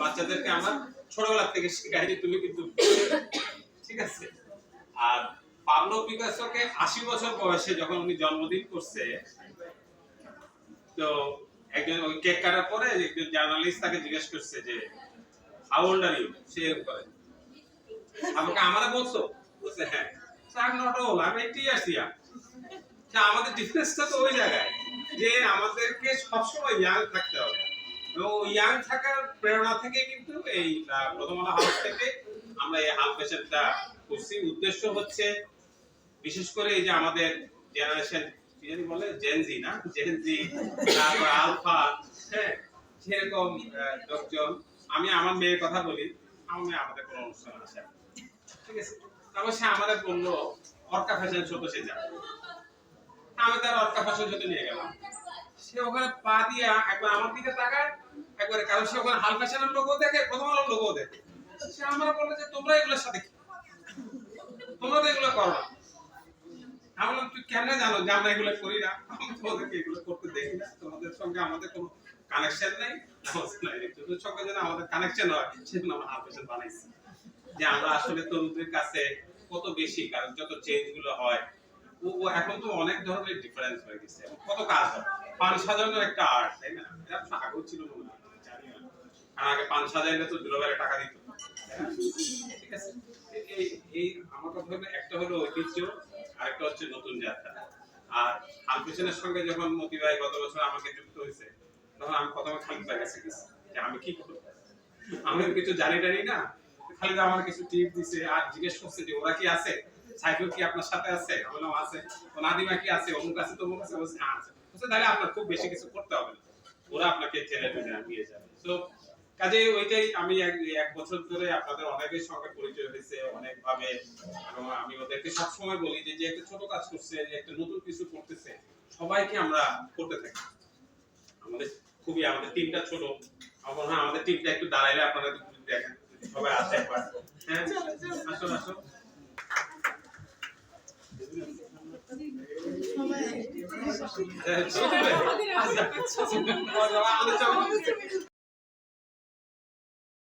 বাচ্চাদেরকে থেকে তুমি কিন্তু ঠিক আছে। আর পাবলো আশি বছর বয়সে যখন উনি জন্মদিন করছে, তো একজন ওই কেক কাটার পরে একজন জার্নালিস্ট তাকে জিজ্ঞেস করছে যে হাউ ওল্ড আর ইউ সে করে। আমাকে, আমারে বলছো? বলছে হ্যাঁ। স্যার নট ওল আমি এইটি ইয়ার্স ইয়াং আমাদের ডিফারেন্সটা তো ওই জায়গায় যে আমাদেরকে সবসময় ইয়াং থাকতে হবে। এবং ইয়াং থাকার প্রেরণা থেকে কিন্তু এই প্রথম আলো হাউস থেকে আমরা এই পেশারটা করছি। উদ্দেশ্য হচ্ছে বিশেষ করে এই যে আমাদের জেনারেশন কি জানি বলে? জেনজি না? জেনজি তারপর আলফা হ্যাঁ সেরকম লোকজন। আমি আমার মেয়ের কথা বলি, আমার মেয়ে আমাদের কোনো অনুষ্ঠান আছে। ঠিক আছে? তারপর সে আমাদের বলল, অর্কা ফ্যাশন শোতে সে যাবে আমি তার ফ্যাশন শোতে নিয়ে গেলাম। সে ওখানে পা দিয়া একবার আমার দিকে তাকায় কারণ সে ওখানে লোগো দেখে, প্রথম আলোর লোগো দেখে। সে বলল যে, তোমরা এগুলোর সাথে তোমরা তো এগুলো করো না। আমি বললাম, তুই কেন জানো যে আমরা এগুলো করি না? আমি তোমাদেরকে এগুলো করতে দেখি না। তোমাদের সঙ্গে আমাদের কোনো কানেকশন নেই। যেন আমাদের কানেকশন হয়, সেজন্য আমরা বানাইছি। যে আমরা আসলে তরুণদের কাছে কত বেশি, কারণ যত চেঞ্জগুলো হয় ও এখন তো অনেক ধরনের ডিফারেন্স হয়ে গেছে। কত কাজ পান সাজানোর একটা আর্ট তাই না? এটা আগেও ছিল মনে হয় আগে পান সাজাইলে তো দুলাবারে টাকা দিত। ঠিক আছে? এই আমার কথা হলো, একটা হলো ঐতিহ্য, আরেকটা হচ্ছে নতুন যাত্রা। আর আলপেশনের সঙ্গে যখন মতি ভাই গত বছর আমাকে যুক্ত হয়েছে, তখন আমি প্রথমে খালিদার কাছে গেছি, যে আমি কি করব? আমি কিছু জানি টানি না, খালিদা আমার কিছু টিপ দিছে, আর জিজ্ঞেস করছে যে ওরা কি আছে? সাইকেল কি আপনার সাথে আছে? বললাম আছে ও নাদিমা কি আছে, অমুক আছে, তমুক আছে, বলছে হ্যাঁ আছে। বলছে, তাহলে আপনার খুব বেশি কিছু করতে হবে না। ওরা আপনাকে ছেলে টেনে নিয়ে যাবে। তো কাজে ওইটাই আমি এক বছর ধরে আপনাদের অনেকের সঙ্গে পরিচয় হয়েছে অনেক ভাবে এবং আমি ওদেরকে সবসময় বলি যে যে একটা ছোট কাজ করছে, যে একটা নতুন কিছু করতেছে, সবাইকে আমরা করতে থাকি। আমাদের খুবই, আমাদের টিমটা ছোট। আমার মনে হয় আমাদের টিমটা একটু দাঁড়াইলে আপনারা দেখেন, সবাই আসে একবার। হ্যাঁ? আসুন আসুন। হ্যাঁ,